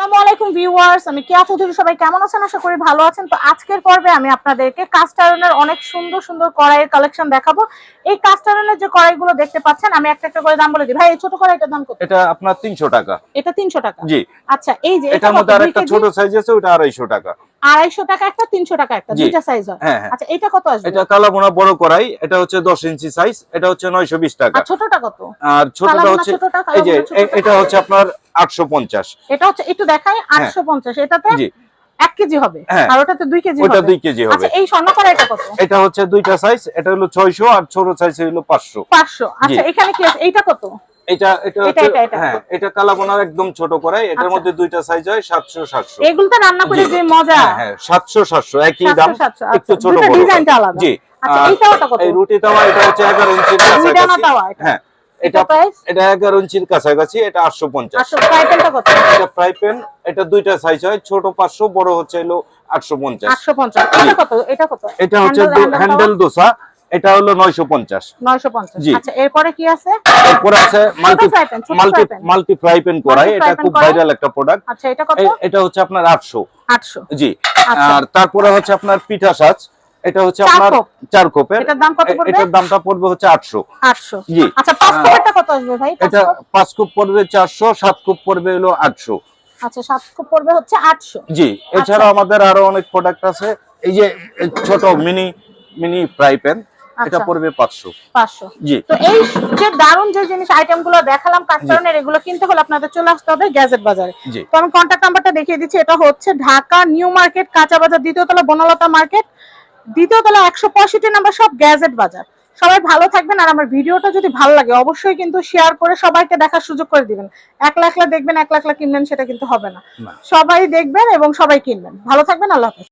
আসসালামু আলাইকুম ভিউয়ার্স আমি কেয়া চৌধুরী সবাই কেমন আছেন? আশা করি ভালো আছেন। তো আজকের পর্বে আমি আপনাদেরকে কাস্ট আয়রনের অনেক সুন্দর সুন্দর কড়াইয়ের কালেকশন দেখাবো। এই কাস্ট আয়রনের যে কড়াইগুলো দেখতে পাচ্ছেন আমি একটা একটা করে দাম বলে দিই। ভাই এই ছোট কড়াইটার দাম কত? এটা আপনার তিনশো টাকা। এটা তিনশো টাকা? জি। আচ্ছা এই যে এটার মধ্যে আর দুই একটা কেজি? ছোট সাইজ আছে ওটা আড়াইশো টাকা। আড়াইশো টাকা একটা তিনশো টাকা একটা। দুইটা সাইজ হয়। হ্যাঁ আচ্ছা এটা কত আসবে? এটা কালাবোনা বড় কড়াই এটা হচ্ছে দশ ইঞ্চি সাইজ এটা হচ্ছে নয়শো বিশ টাকা। আর ছোটটা কত? আর ছোটটা হচ্ছে এই যে এটা হচ্ছে আপনার আটশো পঞ্চাশ। এটা হচ্ছে একটু দেখাই আটশো পঞ্চাশ। এটাতে এক কেজি হবে? হ্যাঁ। আর ওটাতে দুই কেজি ওটা দুই কেজি হবে। আচ্ছা এই স্বর্ণ কড়াইটা কত? এটা হচ্ছে দুইটা সাইজ এটা হলো ছয়শো আর ছোট সাইজ হলো পাঁচশো। পাঁচশো। আচ্ছা এখানে কি আছে? এইটা কত? এটা এটা এটা, এটা, এটা। হ্যাঁ এটা কালাবোনার একদম ছোট কড়াই এটার আচ্ছা। মধ্যে দুইটা সাইজ হয় সাতশো সাতশো। এগুলোতে রান্না করে যে মজা। হ্যাঁ হ্যাঁ সাতশো সাতশো একই দাম 700, একটু আচ্ছা। ছোট বড় ডিজাইনটা আলাদা। জি। আচ্ছা এইটাওটা কত? এই রুটি তাওয়া এটা হচ্ছে এগারো ইঞ্চির দুই ডানা কাছাকাছি তাওয়া এটা। হ্যাঁ। এটা এটা প্রাইস এটা এগারো ইঞ্চির কাছাকাছি এটা আটশো পঞ্চাশ। আটশো ফ্রাইপ্যানটা কত? এটা ফ্রাই প্যান এটা দুইটা সাইজ হয় ছোট পাঁচশো বড় হচ্ছে হলো আটশো পঞ্চাশ। আটশো পঞ্চাশ। এটা কত? এটা কত? এটা হচ্ছে হ্যান্ডেল দোসা এটা হলো নয়শো পঞ্চাশ। নয়শো পঞ্চাশ। জি। আচ্ছা এরপরে কি আছে? এরপরে আছে মাল্টি ফ্রাই প্যান করাই এটা খুব ভাইরাল একটা প্রোডাক্ট আচ্ছা এটা কত? এটা হচ্ছে আপনার আটশো। আটশো। জি। আর তারপরে হচ্ছে আপনার পিঠা সাজ। এটা হচ্ছে আপনার চার কোপের। এটার দাম কত পড়বে? এটার দামটা পড়বে হচ্ছে জি। আচ্ছা পাঁচ কোপেরটা কত আসবে ভাই? এটা? পাঁচ কুপ পড়বে চারশো সাত কুপ পড়বে হলো আচ্ছা সাত কোপ পড়বে হচ্ছে আটশো। জি এছাড়া আচ্ছা। আমাদের আরও অনেক প্রোডাক্ট আছে। এই যে ছোট মিনি মিনি ফ্রাই প্যান এটা আচ্ছা। পড়বে পাঁচশো। পাঁচশো। জি। তো এই যে দারুণ যে জিনিস দেখালাম কাস্টমারের এগুলো কিনতে হলে আপনাদের চলে আসতে হবে গ্যাজেট বাজারে। তো আমি নাম্বারটা দেখিয়ে দিচ্ছি এটা হচ্ছে ঢাকা নিউ মার্কেট কাঁচা বাজার দ্বিতীয় তলা বনলতা মার্কেট দ্বিতীয় তলা একশো পঁয়ষট্টি নাম্বার সব গ্যাজেট বাজার। সবাই ভালো থাকবেন আর আমার ভিডিওটা যদি ভালো লাগে অবশ্যই কিন্তু শেয়ার করে সবাইকে দেখার সুযোগ করে দিবেন। একলা একলা দেখবেন একলা একলা কিনবেন সেটা কিন্তু হবে না। না। সবাই দেখবেন এবং সবাই কিনবেন। ভালো থাকবেন আল্লাহ হাফেজ।